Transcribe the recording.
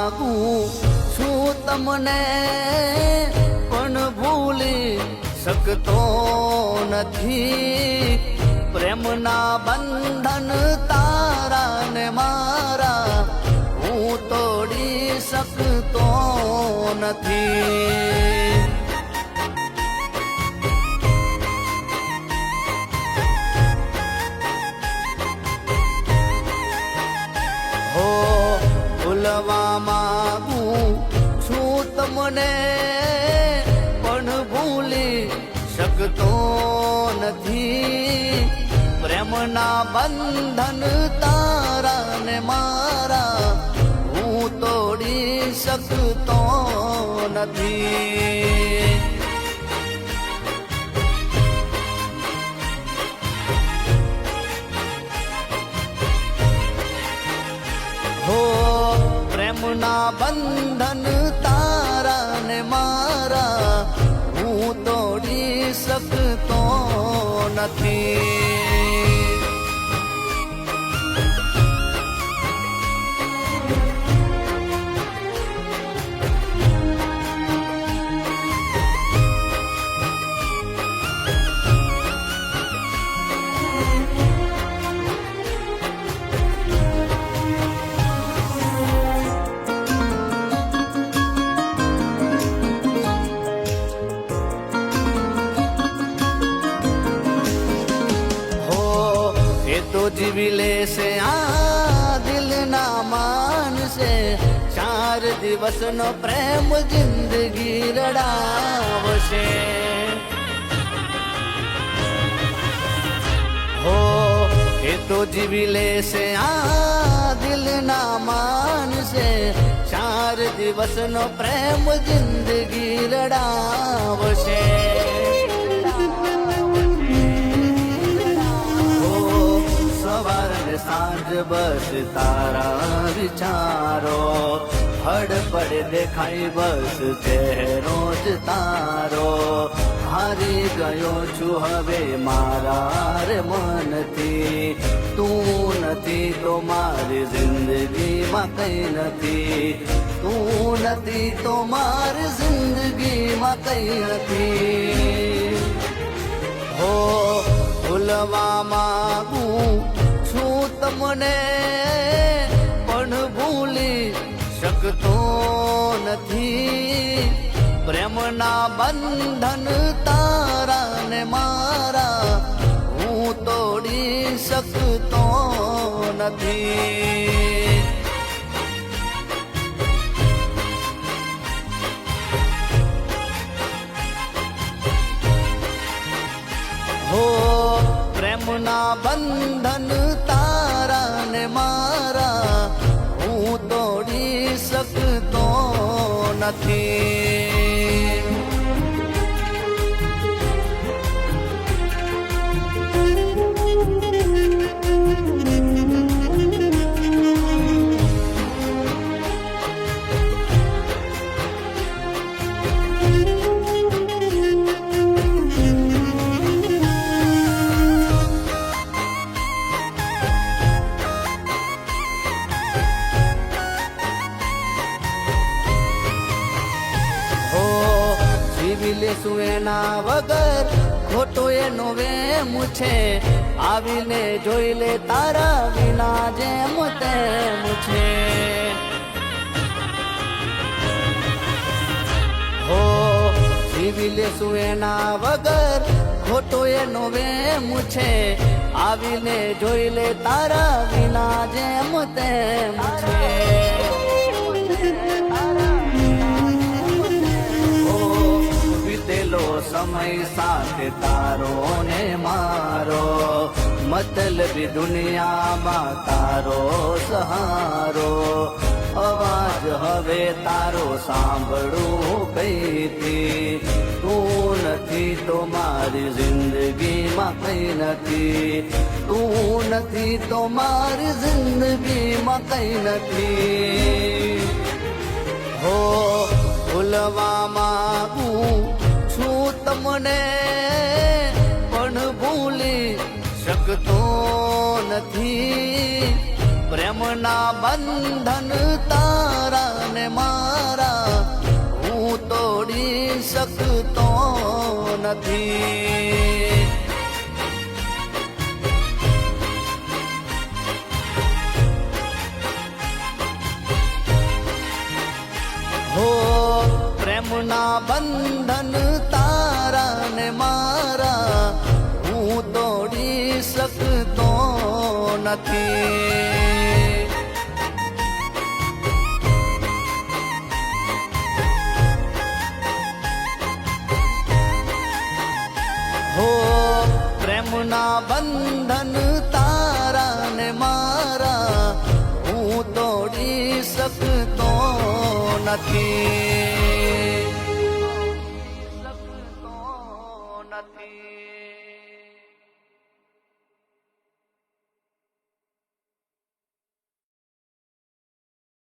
માંગુ છું તમને, પણ ભૂલી શકતો નથી. પ્રેમના બંધન તારા ને મારા હું તોડી શકતો નથી. ભૂલવા માંગુ છું તમને, પણ ભૂલી શકતો નથી. પ્રેમના બંધન તારા ને મારા, હું તોડી શકતો નથી. નથી તો જીવી લેશે આ દિલ ના માનશે ચાર દિવસનો પ્રેમ જિંદગી રડાવશે હો એ તો જીવી લેશે આ દિલ ના માનશે ચાર દિવસનો પ્રેમ જિંદગી રડાવશે બસ તારા વિચારો. હડ પડ દેખાય બસ ચહેરો જ તારો. હારી ગયો છું હવે મારા મનથી. તું નથી તો મારી જિંદગીમાં કઈ નથી. તું નથી તો મારી જિંદગીમાં કઈ નથી. હો, ભૂલવા માંગુ તમને પણ ભૂલી શકતો નથી. પ્રેમના બંધન તારા ને મારા હું તોડી શકતો નથી. હો, પ્રેમના બંધન નથી જીવી લેશું વગર, ખોટો એનો વેમ છે. આવીને જોઈ લે તારા વિના જેમ તેમ છે. હો જીવી લેશું એના વગર, ખોટો એનો વેમ છે. આવીને જોઈ લે તારા વિના જેમ તેમ છે. વીતેલો સમય સાથે તારો ને મારો. મતલબી દુનિયામાં તારો સહારો. અવાજ હવે તારો સાંભળું કઈથી? તું નથી તો મારી જિંદગીમાં કઈ નથી. તું નથી તો મારી જિંદગીમાં કઈ નથી. હો, ભૂલવા છું તમને પણ ભૂલી શકતો નથી. પ્રેમના બંધન તારા ને મારા હું તોડી શકતો નથી. નથી. હો પ્રેમના બંધન તારા ને મારા હું તોડી શકતો નથી.